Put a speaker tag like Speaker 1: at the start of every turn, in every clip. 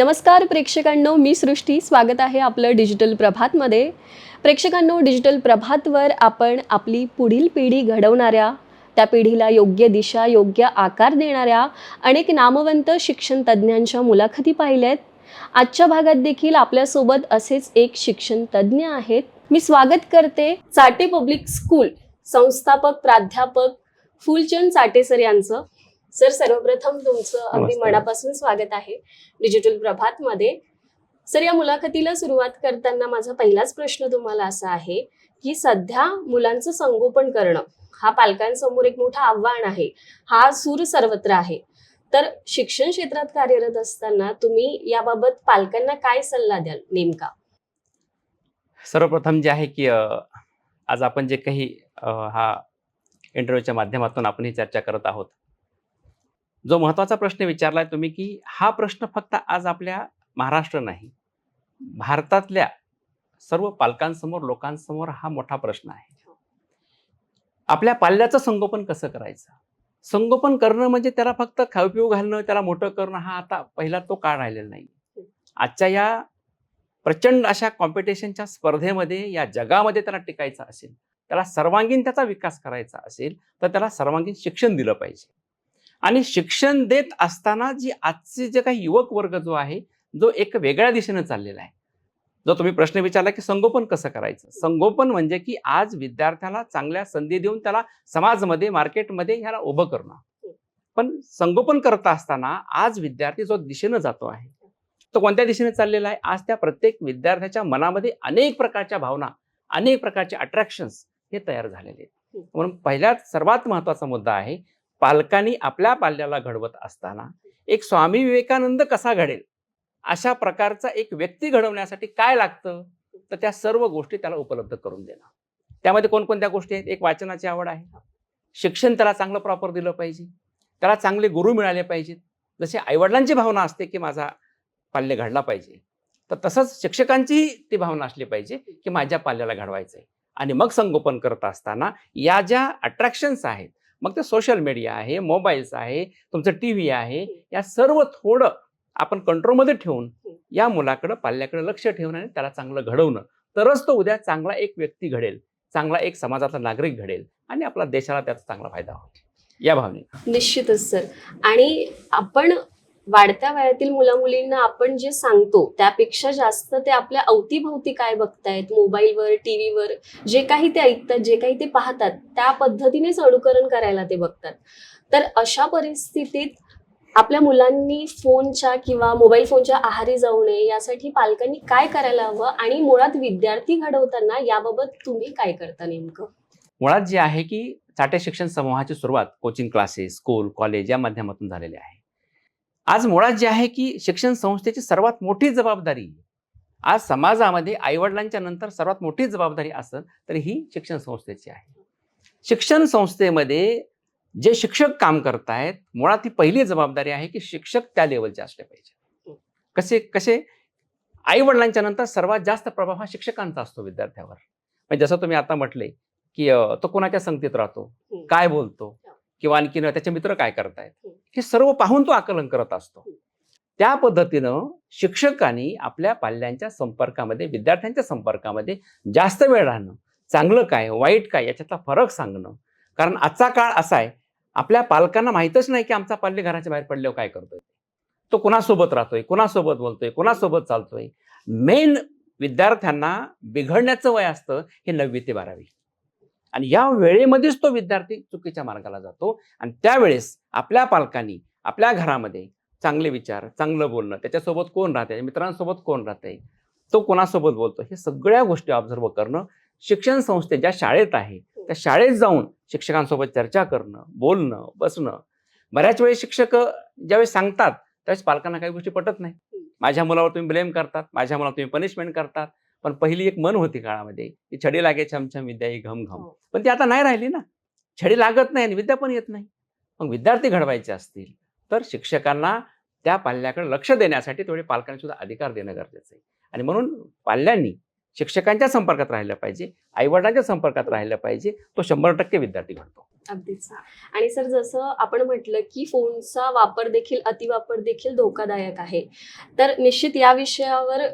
Speaker 1: नमस्कार प्रेक्षकांनो मी सृष्टी. स्वागत आहे आपलं डिजिटल प्रभातमध्ये. प्रेक्षकांनो डिजिटल प्रभातवर आपण आपली पुढील पिढी घडवणाऱ्या त्या पिढीला योग्य दिशा योग्य आकार देणाऱ्या अनेक नामवंत शिक्षण तज्ज्ञांच्या मुलाखती पाहिल्या आहेत आजच्या भागात देखील आपल्यासोबत असेच एक शिक्षण तज्ज्ञ आहेत. मी स्वागत करते चाटे पब्लिक स्कूल संस्थापक प्राध्यापक फुलचंद चाटेसर यांचं. सर सर्वप्रथम तुमचं अगदी. मनापासून स्वागत आहे डिजिटल प्रभातमध्ये. सर या मुलाखतीला सुरुवात करताना माझा पहिलाच प्रश्न तुम्हाला असा आहे की सध्या मुलांचं संगोपन करणं हा पालकांसमोर एक मोठं आव्हान आहे. हा सूर सर्वत्र आहे. तर शिक्षण क्षेत्रात कार्यरत असताना तुम्ही याबाबत पालकांना काय सल्ला द्याल नेमका?
Speaker 2: सर्वप्रथम जे आहे की आज आपण जे काही हा इंटरव्ह्यूच्या माध्यमातून आपण ही चर्चा करत आहोत जो महत्त्वाचा प्रश्न विचारलाय तुम्ही की हा प्रश्न फक्त आज आपल्या महाराष्ट्र नाही भारतातल्या सर्व पालकांसमोर लोकांसमोर हा मोठा प्रश्न आहे. आपल्या पाल्याचं संगोपन कसं करायचं? संगोपन करणं म्हणजे त्याला फक्त खाऊ पिऊ घालणं त्याला मोठं करणं हा आता पहिला तो काळ राहिलेला नाही. आजच्या या प्रचंड अशा कॉम्पिटिशनच्या स्पर्धेमध्ये या जगामध्ये त्याला टिकायचं असेल त्याला सर्वांगीण त्याचा विकास करायचा असेल तर त्याला सर्वांगीण शिक्षण दिलं पाहिजे. आणि शिक्षण देत असताना जी आजचे जे काही युवक वर्ग जो आहे जो एक वेगळ्या दिशेनं चाललेला आहे. जो तुम्ही प्रश्न विचारला की संगोपन कसं करायचं? संगोपन म्हणजे की आज विद्यार्थ्याला चांगल्या संधी देऊन त्याला समाजमध्ये मार्केटमध्ये ह्याला उभं करणं. पण संगोपन करत असताना आज विद्यार्थी जो दिशेनं जातो आहे तो कोणत्या दिशेने चाललेला आहे? आज त्या प्रत्येक विद्यार्थ्याच्या मनामध्ये अनेक प्रकारच्या भावना अनेक प्रकारचे अट्रॅक्शन्स हे तयार झालेले आहेत. म्हणून पहिल्यात सर्वात महत्त्वाचा मुद्दा आहे पालकांनी आपल्या पाल्याला घडवत असताना एक स्वामी विवेकानंद कसा घडेल? अशा प्रकारचा एक व्यक्ती घडवण्यासाठी काय लागतं? तर त्या सर्व गोष्टी त्याला उपलब्ध करून देणं. त्यामध्ये कोणकोणत्या गोष्टी आहेत? एक वाचनाची आवड आहे. शिक्षण त्याला चांगलं प्रॉपर दिलं पाहिजे. त्याला चांगले गुरु मिळाले पाहिजेत. जसे आईवडिलांची भावना असते की माझा पाल्य घडला पाहिजे. तर तसंच शिक्षकांचीही ती भावना असली पाहिजे की माझ्या पाल्याला घडवायचं आहे आणि मग संगोपन करत असताना या ज्या अट्रॅक्शन्स आहेत मग ते सोशल मीडिया आहे मोबाईल्स आहे तुमचं टी व्ही आहे या सर्व थोडं आपण कंट्रोलमध्ये ठेवून या मुलाकडं पाल्याकडे लक्ष ठेवून आणि त्याला चांगलं घडवणं. तरच तो उद्या चांगला एक व्यक्ती घडेल चांगला एक समाजाचा नागरिक घडेल आणि आपला देशाला त्याचा चांगला फायदा होईल. या भावने
Speaker 1: निश्चितच सर आणि आपण वाढत्या वयातील मुला मुलींना आपण जे सांगतो त्यापेक्षा जास्त ते आपल्या अवतीभोवती काय बघतायत? मोबाईलवर टीव्हीवर जे काही ते ऐकतात जे काही ते पाहतात त्या पद्धतीनेच अनुकरण करायला ते बघतात. तर अशा परिस्थितीत आपल्या मुलांनी फोनच्या किंवा मोबाईल फोनच्या आहारी जाऊ नये यासाठी पालकांनी काय करायला हवं आणि मुळात विद्यार्थी घडवताना याबाबत तुम्ही काय करता नेमकं?
Speaker 2: मुळात जे आहे की चाटे शिक्षण समूहाची सुरुवात कोचिंग क्लासेस स्कूल कॉलेज या माध्यमातून झालेली आहे. आज मुळात जे आहे की शिक्षण संस्थेची सर्वात मोठी जबाबदारी आज समाजामध्ये आईवडिलांच्या नंतर सर्वात मोठी जबाबदारी असेल तर ही शिक्षण संस्थेची आहे. शिक्षण संस्थेमध्ये जे शिक्षक काम करतायत मुळात ही पहिली जबाबदारी आहे की शिक्षक त्या लेवलचे असले पाहिजे. कसे कसे? आई वडिलांच्या नंतर सर्वात जास्त प्रभाव हा शिक्षकांचा असतो विद्यार्थ्यावर. म्हणजे जसं तुम्ही आता म्हटले की तो कोणाच्या संगतीत राहतो?
Speaker 1: हम्म.
Speaker 2: काय बोलतो? किंवा आणखीन त्याचे मित्र काय करतायत?
Speaker 1: हम्म.
Speaker 2: हे सर्व पाहून तो आकलन करत असतो.
Speaker 1: हम्म.
Speaker 2: त्या पद्धतीनं शिक्षकांनी आपल्या पाल्यांच्या संपर्कामध्ये विद्यार्थ्यांच्या संपर्कामध्ये जास्त वेळ राहणं चांगलं काय वाईट काय याच्यातला फरक सांगणं. कारण आजचा काळ असा आहे आपल्या पालकांना माहीतच नाही की आमचा पाल्य घराच्या बाहेर पडल्यावर काय करतोय. तो कुणासोबत राहतोय कुणासोबत बोलतोय कुणासोबत चालतोय. मेन विद्यार्थ्यांना बिघडण्याचं वय असतं हे नववी ते बारावी. आणि या वेळेमध्येच तो विद्यार्थी चुकीच्या मार्गाला जातो. आणि त्यावेळेस आपल्या पालकांनी आपल्या घरामध्ये चांगले विचार चांगलं बोलणं त्याच्यासोबत कोण राहते मित्रांसोबत कोण राहते तो कोणासोबत बोलतो हे सगळ्या गोष्टी ऑब्झर्व करणं शिक्षण संस्थे ज्या शाळेत आहे त्या शाळेत जाऊन शिक्षकांसोबत चर्चा करणं बोलणं बसणं. बऱ्याच वेळेस शिक्षक ज्यावेळेस सांगतात त्यावेळेस पालकांना काही गोष्टी पटत नाही. माझ्या मुलावर तुम्ही ब्लेम करतात माझ्या मुलावर तुम्ही पनिशमेंट करतात. पण पहिली एक मन होती काळामध्ये की छडी लागे छमछम विद्या ही घम घम
Speaker 1: हो.
Speaker 2: पण ती आता नाही राहिली ना. छडी लागत नाही आणि विद्या पण येत नाही. मग विद्यार्थी घडवायचे असतील तर शिक्षकांना त्या पाल्याकडे लक्ष देण्यासाठी तेवढे पालकांनी सुद्धा अधिकार देणं गरजेचं आहे. आणि म्हणून पाल्यांनी शिक्षकांच्या संपर्कात राहिलं पाहिजे आईवडिलांच्या संपर्कात राहिलं पाहिजे तो शंभर टक्के विद्यार्थी घडतो.
Speaker 1: अगदीच. आणि सर जसं आपण म्हटलं की फोनचा वापर देखील अतिवापर देखील धोकादायक आहे. तर निश्चित या विषयावर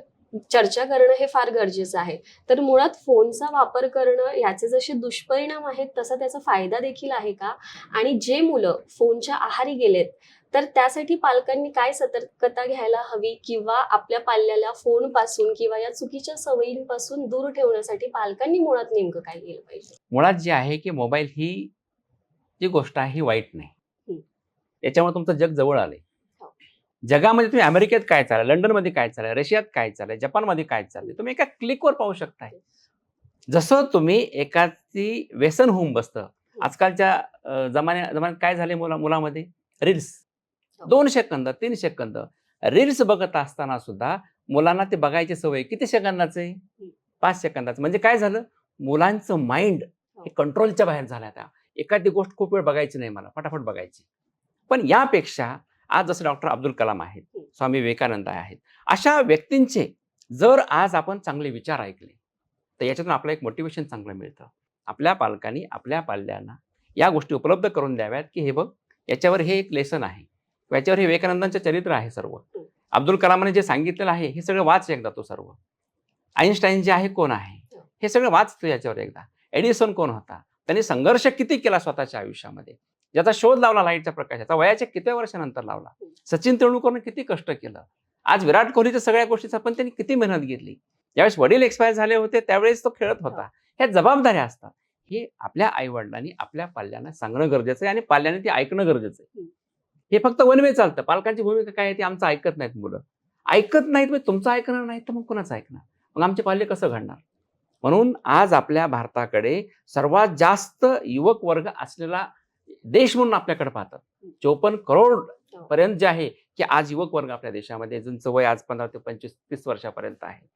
Speaker 1: चर्चा करणं हे फार गरजेचं आहे. तर मुळात फोनचा वापर करणं याचे जसे दुष्परिणाम आहेत तसा त्याचा फायदा देखील आहे का? आणि जे मुलं फोनच्या आहारी गेलेत तर त्यासाठी पालकांनी काय सतर्कता घ्यायला हवी? किंवा आपल्या पाल्याला फोनपासून किंवा या चुकीच्या सवयींपासून दूर ठेवण्यासाठी पालकांनी मुळात नेमकं काय केलं पाहिजे?
Speaker 2: मुळात जे आहे की मोबाईल ही जी गोष्ट आहे ही वाईट नाही.
Speaker 1: हम्म.
Speaker 2: याच्यामुळे तुमचं जग जवळ आलंय.
Speaker 1: हो.
Speaker 2: जगामध्ये तुम्ही अमेरिकेत काय चाललंय लंडनमध्ये काय चाललंय रशियात काय चाललंय जपानमध्ये काय चाललंय तुम्ही एका क्लिकवर पाहू शकताय. जसं तुम्ही एकाची व्यसन होऊन बसतं. आजकालच्या अं, जमान्या जमान्यात काय झाले मुला मुलामध्ये? रील्स.
Speaker 1: हो.
Speaker 2: दोन सेकंद तीन सेकंद. रील्स बघत असताना सुद्धा मुलांना ते बघायची सवय किती सेकंदाचं? आहे पाच सेकंदाचं. म्हणजे काय झालं? मुलांचं माइंड हे. कंट्रोलच्या बाहेर झालं आता. एखादी गोष्ट खूप वेळ बघायची नाही मला. फटाफट बघायची. पण यापेक्षा आज जसं डॉक्टर अब्दुल कलाम आहेत स्वामी विवेकानंद आहेत अशा व्यक्तींचे जर आज आपण चांगले विचार ऐकले तर याच्यातून आपलं एक मोटिवेशन चांगलं मिळतं. आपल्या पालकांनी आपल्या पाल्यांना या गोष्टी उपलब्ध करून द्याव्यात की हे बघ याच्यावर हे एक लेसन आहे. याच्यावर हे विवेकानंदांचं चरित्र आहे सर्व. अब्दुल कलामाने जे सांगितलेलं आहे हे सगळं वाच एकदा तो सर्व. आईन्स्टाईन जे आहे कोण आहे? हे सगळं वाच तू याच्यावर एकदा. एडिसन कोण होता? त्यांनी संघर्ष किती केला स्वतःच्या आयुष्यामध्ये? ज्याचा शोध लावला लाईटच्या प्रकाशाचा वयाच्या किती वर्षानंतर लावला? सचिन तेंडुलकरने किती कष्ट केलं? आज विराट कोहलीच्या सगळ्या गोष्टीचा पण त्यांनी किती मेहनत घेतली? ज्यावेळेस वडील एक्सपायर झाले होते त्यावेळेस तो खेळत होता. ह्या जबाबदाऱ्या असतात. हे आपल्या आई वडिलांनी आपल्या पाल्यांना सांगणं गरजेचं आहे आणि पाल्याने ते ऐकणं गरजेचं आहे. हे फक्त वनवे चालतं. पालकांची भूमिका काय आहे ती आमचं ऐकत नाहीत मुलं. ऐकत नाहीत मग तुमचं ऐकणार नाही तर मग कोणाचं ऐकणार? मग आमचे पाल्य कसं घडणार? म्हणून आज आपल्या भारताकडे सर्वात जास्त युवक वर्ग असलेला देश म्हणून आपल्याकडे पाहतात. चोपन्न करोड पर्यंत जे आहे की आज युवक वर्ग आपल्या देशामध्ये ज्यांचं वय आज पंधरा ते पंचवीस तीस वर्षापर्यंत आहे.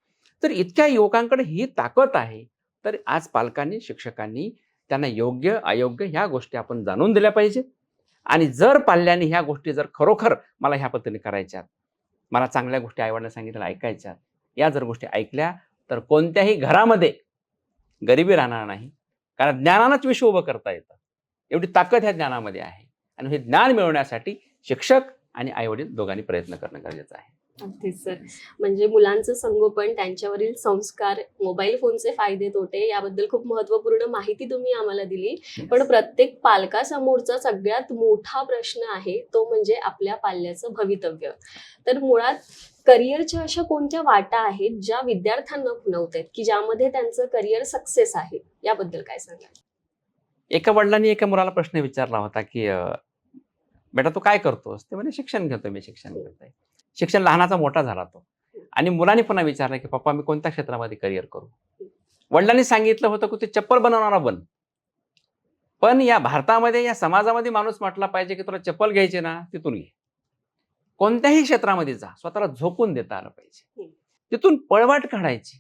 Speaker 2: तर इतक्या युवकांकडे ही ताकद आहे तर आज पालकांनी शिक्षकांनी त्यांना योग्य अयोग्य ह्या गोष्टी आपण जाणून दिल्या पाहिजेत. आणि जर पाल्यांनी ह्या गोष्टी जर खरोखर मला ह्या पद्धतीने करायच्यात मला चांगल्या गोष्टी आईवडिलांना सांगितल्या ऐकायच्यात या जर गोष्टी ऐकल्या तर कोणत्याही घरामध्ये गरिबी राहणार नाही. कारण ज्ञानानंच विश्व उभं करता येतं. एवढी ताकद ह्या ज्ञानामध्ये आहे. आणि हे ज्ञान मिळवण्यासाठी शिक्षक आणि आईवडील दोघांनी प्रयत्न करणं गरजेचं आहे.
Speaker 1: अगदीच सर. म्हणजे मुलांचं संगोपन त्यांच्यावरील संस्कार मोबाईल फोनचे फायदे तोटे याबद्दल खूप महत्त्वपूर्ण माहिती तुम्ही आम्हाला दिली. पण प्रत्येक पालकासमोरचा सगळ्यात मोठा प्रश्न आहे तो म्हणजे आपल्या पाल्याचं भवितव्य. तर मुळात करिअरच्या अशा कोणत्या वाटा आहेत ज्या विद्यार्थ्यांना खुणवतात की ज्यामध्ये त्यांचं करिअर सक्सेस आहे? याबद्दल काय सांगाल?
Speaker 2: एका वडिलांनी एका मुलाला प्रश्न विचारला होता की बेटा तू काय करतोस? ते म्हणजे शिक्षण घेतोय मी शिक्षण घेतोय. शिक्षण लहानाचा मोठा झाला तो. आणि मुलांनी पुन्हा विचारलं की पप्पा मी कोणत्या क्षेत्रामध्ये करिअर करू? वडिलांनी सांगितलं होतं की तू चप्पल बनवणारा बन. पण या भारतामध्ये या समाजामध्ये माणूस म्हटला पाहिजे की तुला चप्पल घ्यायची ना तिथून घे. कोणत्याही क्षेत्रामध्ये जा स्वतःला झोकून देता आलं पाहिजे. तिथून पळवाट काढायची.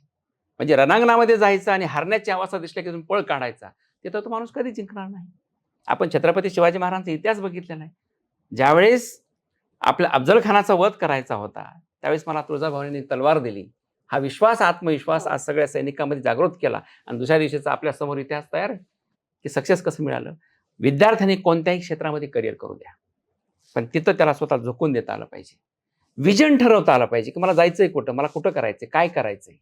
Speaker 2: म्हणजे रणांगणामध्ये जायचं आणि हरण्याची अवस्था दिसल्या की तिथून पळ काढायचा. तिथं तो माणूस कधी जिंकणार नाही. आपण छत्रपती शिवाजी महाराजांचा इतिहास बघितलेला आहे ज्यावेळेस आपल्या अफजल खानाचा वध करायचा होता त्यावेळेस मला तुळजाभवानीने तलवार दिली. हा विश्वास आत्मविश्वास आज सगळ्या सैनिकांमध्ये जागृत केला. आणि दुसऱ्या दिवशीचा आपल्यासमोर इतिहास तयार की सक्सेस कसं मिळालं? विद्यार्थ्यांनी कोणत्याही क्षेत्रामध्ये करिअर करू द्या. पण तिथं त्याला स्वतः झोकून देता आलं पाहिजे. विजन ठरवता आलं पाहिजे की मला जायचंय कुठं? मला कुठं करायचंय? काय करायचंय?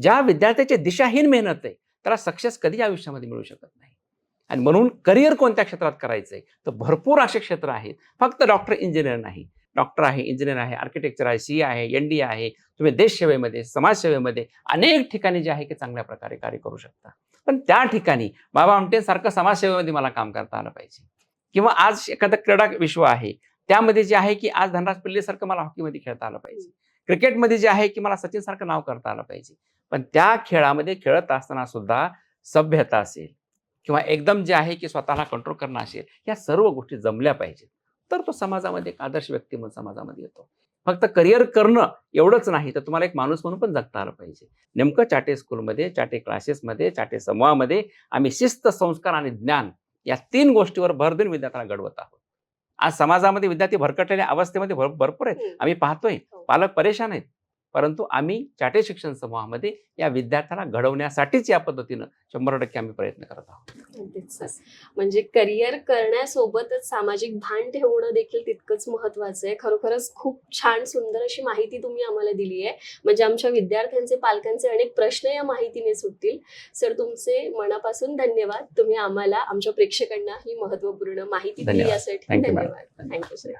Speaker 2: ज्या विद्यार्थ्याची दिशाहीन मेहनत आहे त्याला सक्सेस कधी आयुष्यामध्ये मिळू शकत नाही. आणि म्हणून करिअर कोणत्या क्षेत्रात करायचंय? तर भरपूर असे क्षेत्र आहेत. फक्त डॉक्टर इंजिनियर नाही. डॉक्टर आहे इंजिनियर आहे आर्किटेक्चर आहे सी आहे एन डी आहे. तुम्ही देशसेवेमध्ये समाजसेवेमध्ये अनेक ठिकाणी जे आहे की चांगल्या प्रकारे कार्य करू शकता. पण त्या ठिकाणी बाबा आमटेसारखं समाजसेवेमध्ये मला काम करता आलं पाहिजे. किंवा आज एखादं क्रीडा विश्व आहे. त्यामध्ये जे आहे की आज धनराज पिल्लेसारखं मला हॉकीमध्ये खेळता आलं पाहिजे. क्रिकेटमध्ये जे आहे की मला सचिन सारखं नाव करता आलं पाहिजे. पण त्या खेळामध्ये खेळत असताना सुद्धा सभ्यता असेल किंवा एकदम जे आहे की स्वतःला कंट्रोल करणं असेल या सर्व गोष्टी जमल्या पाहिजेत. तर तो समाजामध्ये एक आदर्श व्यक्ती म्हणून समाजामध्ये येतो. फक्त करिअर करणं एवढंच नाही तर तुम्हाला एक माणूस म्हणून पण जगता आलं पाहिजे. नेमकं चाटे स्कूलमध्ये चाटे क्लासेसमध्ये चाटे समूहामध्ये आम्ही शिस्त संस्कार आणि ज्ञान या तीन गोष्टीवर भर देऊन विद्यार्थ्यांना घडवत आहोत. आज समाजामध्ये विद्यार्थी भरकटलेल्या अवस्थेमध्ये भर भरपूर आहेत. आम्ही पाहतोय. पालक परेशान आहेत. परंतु आम्ही चाटे शिक्षण समूहामध्ये या विद्यार्थ्यांना घडवण्यासाठीच या पद्धतीनं शंभर टक्के आम्ही प्रयत्न करत आहोत.
Speaker 1: म्हणजे करिअर करण्यासोबतच सामाजिक भान ठेवणं देखील तितकंच महत्वाचं आहे. खरोखरच खूप छान सुंदर अशी माहिती तुम्ही आम्हाला दिली आहे. म्हणजे आमच्या विद्यार्थ्यांचे पालकांचे अनेक प्रश्न या माहितीने सुटतील. सर तुमचे मनापासून धन्यवाद. तुम्ही आम्हाला आमच्या प्रेक्षकांना ही महत्त्वपूर्ण माहिती दिली
Speaker 2: धन्यवाद.
Speaker 1: यासाठी. धन्यवाद. Thank you sir